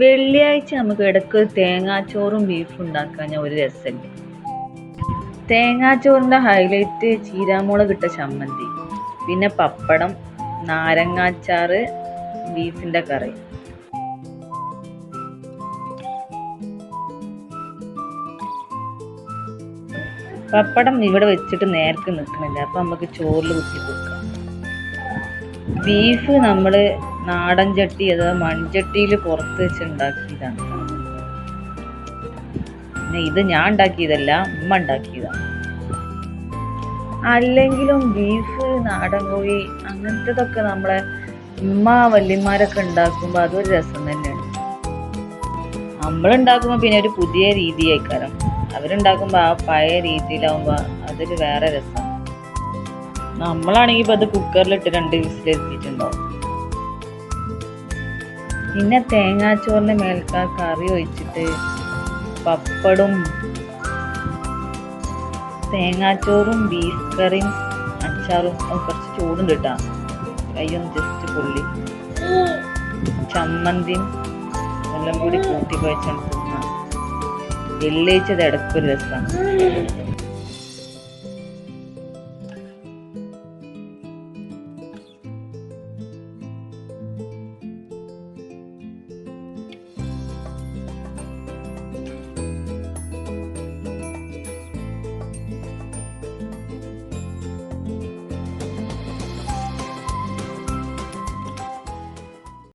വെള്ളിയാഴ്ച നമുക്ക് ഇടയ്ക്ക് തേങ്ങാച്ചോറും ബീഫും ഉണ്ടാക്കാൻ ഒരു രസമുണ്ട്. തേങ്ങാച്ചോറിന്റെ ഹൈലൈറ്റ് ചീരാമുളക് ഇട്ട ചമ്മന്തി പിന്നെ പപ്പടം നാരങ്ങാച്ചാറ് ബീഫിന്റെ കറി. പപ്പടം ഇവിടെ വെച്ചിട്ട് നേർക്ക് നിൽക്കണില്ല അപ്പം നമുക്ക് ചോറിൽ കുത്തി കൊടുക്കാം. ബീഫ് നമ്മൾ നാടൻ ചട്ടി അഥവാ മൺചട്ടിയിൽ പുറത്ത് വെച്ച് ഉണ്ടാക്കിയതാണ്. പിന്നെ ഇത് ഞാൻ ഉണ്ടാക്കിയതല്ല ഉമ്മ ഉണ്ടാക്കിയതാണ്. അല്ലെങ്കിലും ബീഫ് നാടൻ കോഴി അങ്ങനത്തതൊക്കെ നമ്മളെ ഉമ്മ വല്യന്മാരൊക്കെ ഉണ്ടാക്കുമ്പോൾ അതൊരു രസം തന്നെയാണ്. നമ്മളുണ്ടാക്കുമ്പോൾ പിന്നെ ഒരു പുതിയ രീതി ആയിക്കാരം അവരുണ്ടാക്കുമ്പോൾ ആ പഴയ രീതിയിലാവുമ്പോൾ അതൊരു വേറെ രസം നമ്മളാണെങ്കിൽ ഇപ്പോൾ അത് കുക്കറിലിട്ട് രണ്ട് വിസിലെത്തിയിട്ടുണ്ടാവും പിന്നെ തേങ്ങാച്ചോറിന്റെ മേൽക്ക കറി ഒഴിച്ചിട്ട് പപ്പടും തേങ്ങാച്ചോറും ബീഫ് കറിയും അച്ചാറും കുറച്ച് ചൂടുണ്ട് കേട്ടോ കയ്യൊന്ന് ജസ്റ്റ് പുള്ളി. ചമ്മന്തി എല്ലാം കൂടി കൂട്ടി കുഴച്ചാണ് തിന്നാം വെള്ളിയാഴ്ച ഇത് ഇടയ്ക്കൊരു രസമാണ്